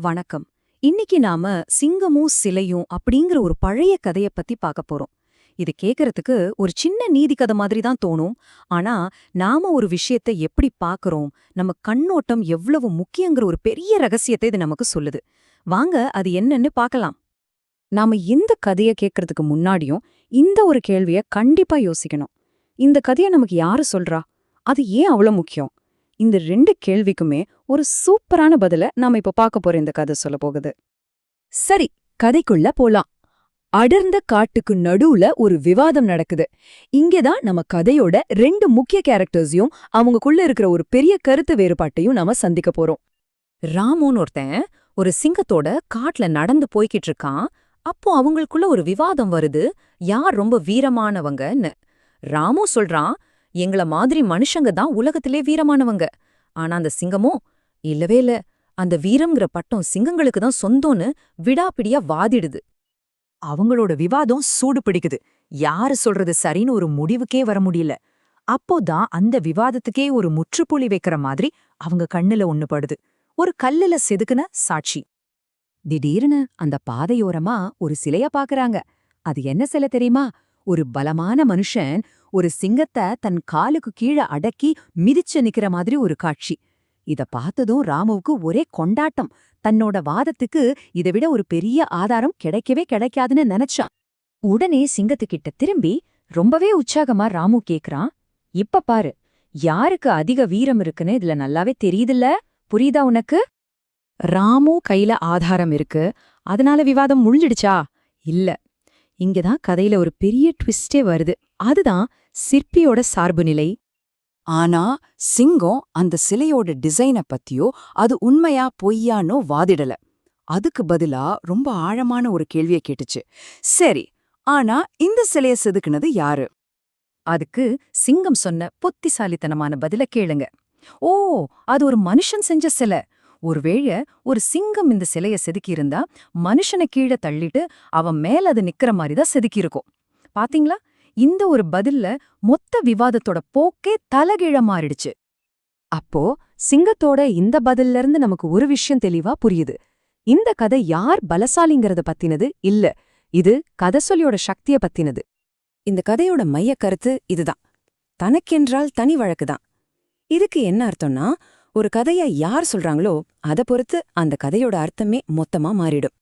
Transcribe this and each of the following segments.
வணக்கம். இன்னைக்கு நாம சிங்கமும் சிலையும் அப்படிங்கிற ஒரு பழைய கதைய பத்தி பார்க்க போறோம். இது கேக்குறதுக்கு ஒரு சின்ன நீதி கதை மாதிரி தான் தோணும். ஆனா நாம ஒரு விஷயத்தை எப்படி பார்க்கறோம் நம்ம கண்ணோட்டம் எவ்வளவு முக்கியங்கிற ஒரு பெரிய ரகசியத்தை இது நமக்கு சொல்லுது. வாங்க அது என்னன்னு பார்க்கலாம். நாம இந்த கதைய கேட்கறதுக்கு முன்னாடியும் இந்த ஒரு கேள்விய கண்டிப்பா யோசிக்கணும். இந்த கதைய நமக்கு யாரு சொல்றா? அது ஏன் அவ்வளோ முக்கியம்? இந்த ரெண்டு கேள்விக்குமே ஒரு சூப்பரான பதில நாம இப்ப பார்க்க போற இந்த கதை சொல்ல போகுது. சரி கதைக்குள்ள போலாம். அடர்ந்த காட்டுக்கு நடுவுல ஒரு விவாதம் நடக்குது. இங்கேதான் நம்ம கதையோட ரெண்டு முக்கிய கேரக்டர்ஸையும் அவங்களுக்குள்ள இருக்கிற ஒரு பெரிய கருத்து வேறுபாட்டையும் நாம சந்திக்க போறோம். ராமுன்னு ஒருத்தன் ஒரு சிங்கத்தோட காட்டுல நடந்து போய்கிட்டு இருக்கான். அப்போ அவங்களுக்குள்ள ஒரு விவாதம் வருது. யார் ரொம்ப வீரமானவங்கன்னு. ராமு சொல்றான் எங்கள மாதிரி மனுஷங்க தான் உலகத்திலே வீரமானவங்க. ஆனா அந்த சிங்கமோ? இல்லவே இல்ல. அந்த வீரம்ங்கிற பட்டம் சிங்கங்களுக்கு தான் சொந்தம்னு விடாப்பிடியா வாதிடுது. அவங்களோட விவாதம் சூடு பிடிக்குது. யாரு சொல்றது சரின்னு ஒரு முடிவுக்கே வர முடியல. அப்போதான் அந்த விவாதத்துக்கே ஒரு முற்றுப்புள்ளி வைக்கிற மாதிரி அவங்க கண்ணுல ஒண்ணு படுது. ஒரு கல்லுல செதுக்குன சாட்சி. திடீர்னு அந்த பாதையோரமா ஒரு சிலைய பாக்குறாங்க. அது என்ன சிலை தெரியுமா? ஒரு பலமான மனுஷன் ஒரு சிங்கத்தை தன் காலுக்கு கீழே அடக்கி மிதிச்சு நிக்கிற மாதிரி ஒரு காட்சி. இத பார்த்ததும் ராமுவுக்கு ஒரே கொண்டாட்டம். தன்னோட வாதத்துக்கு இதை விட ஒரு பெரிய ஆதாரம் கிடைக்கவே கிடைக்காதுன்னு நினைச்சான். உடனே சிங்கத்துக்கிட்ட திரும்பி ரொம்பவே உற்சாகமா ராமு கேக்குறான். இப்ப பாரு யாருக்கு அதிக வீரம் இருக்குன்னு இதுல நல்லாவே தெரியுதுல்ல? புரியுதா உனக்கு? ராமு கையில ஆதாரம் இருக்கு. அதனால விவாதம் முடிஞ்சிடுச்சா? இல்ல. இங்கதான் கதையில ஒரு பெரிய ட்விஸ்டே வருது. அதுதான் சிற்பியோட சார்பு நிலை. ஆனா சிங்கம் அந்த சிலையோட டிசைன பத்தியோ அது உண்மையா பொய்யானோ வாதிடல. அதுக்கு பதிலா ரொம்ப ஆழமான ஒரு கேள்விய கேட்டுச்சு. சரி ஆனா இந்த சிலைய செதுக்குனது யாரு? அதுக்கு சிங்கம் சொன்ன பொத்திசாலித்தனமான பதில கேளுங்க. ஓ அது ஒரு மனுஷன் செஞ்ச சிலை. ஒருவேளை ஒரு சிங்கம் இந்த சிலைய செதுக்கியிருந்தா மனுஷனை கீழே தள்ளிட்டு அவன் மேல அது நிக்கிற மாதிரி தான் செதுக்கியிருக்கும். பாத்தீங்களா? இந்த ஒரு பதில்ல மொத்த விவாதத்தோட போக்கே தலகீழ மாறிடுச்சு. அப்போ சிங்கத்தோட இந்த பதில்ல இருந்து நமக்கு ஒரு விஷயம் தெளிவா புரியுது. இந்த கதை யார் பலசாலிங்கிறத பத்தினது இல்ல. இது கதைசொல்லியோட சக்திய பத்தினது. இந்த கதையோட மைய கருத்து இதுதான். தனக்கென்றால் தனி வழக்குதான். இதுக்கு என்ன அர்த்தம்னா ஒரு கதைய யார் சொல்றாங்களோ அத பொறுத்து அந்த கதையோட அர்த்தமே மொத்தமா மாறிடும்.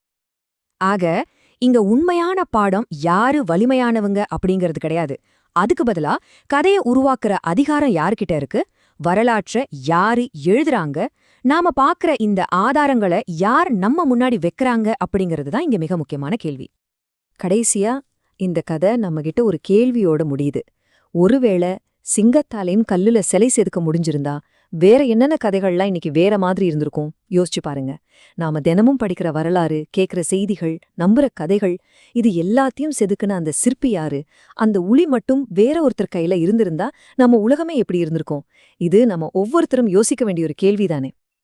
ஆக இங்க உண்மையான பாடம் யாரு வலிமையானவங்க அப்படிங்கிறது கிடையாது. அதுக்கு பதிலா கதையை உருவாக்குற அதிகாரம் யார்கிட்ட இருக்கு? வரலாற்ற யாரு எழுதுறாங்க? நாம பாக்குற இந்த ஆதாரங்களை யார் நம்ம முன்னாடி வைக்கிறாங்க அப்படிங்கிறது தான் இங்க மிக முக்கியமான கேள்வி. கடைசியா இந்த கதை நம்மகிட்ட ஒரு கேள்வியோட முடியுது. ஒருவேளை சிங்கத்தாலையும் கல்லுல சிலை செதுக்க முடிஞ்சிருந்தா வேற என்னென்ன கதைகள்லாம் இன்னைக்கு வேற மாதிரி இருந்திருக்கும்? யோசிச்சு பாருங்க. நாம தினமும் படிக்கிற வரலாறு கேக்குற செய்திகள் நம்புற கதைகள் இது எல்லாத்தையும் செதுக்குன அந்த சிற்பி யாரு? அந்த உளி மட்டும் வேற ஒருத்தர் கையில இருந்திருந்தா நம்ம உலகமே எப்படி இருந்திருக்கும்? இது நம்ம ஒவ்வொருத்தரும் யோசிக்க வேண்டிய ஒரு கேள்விதானே.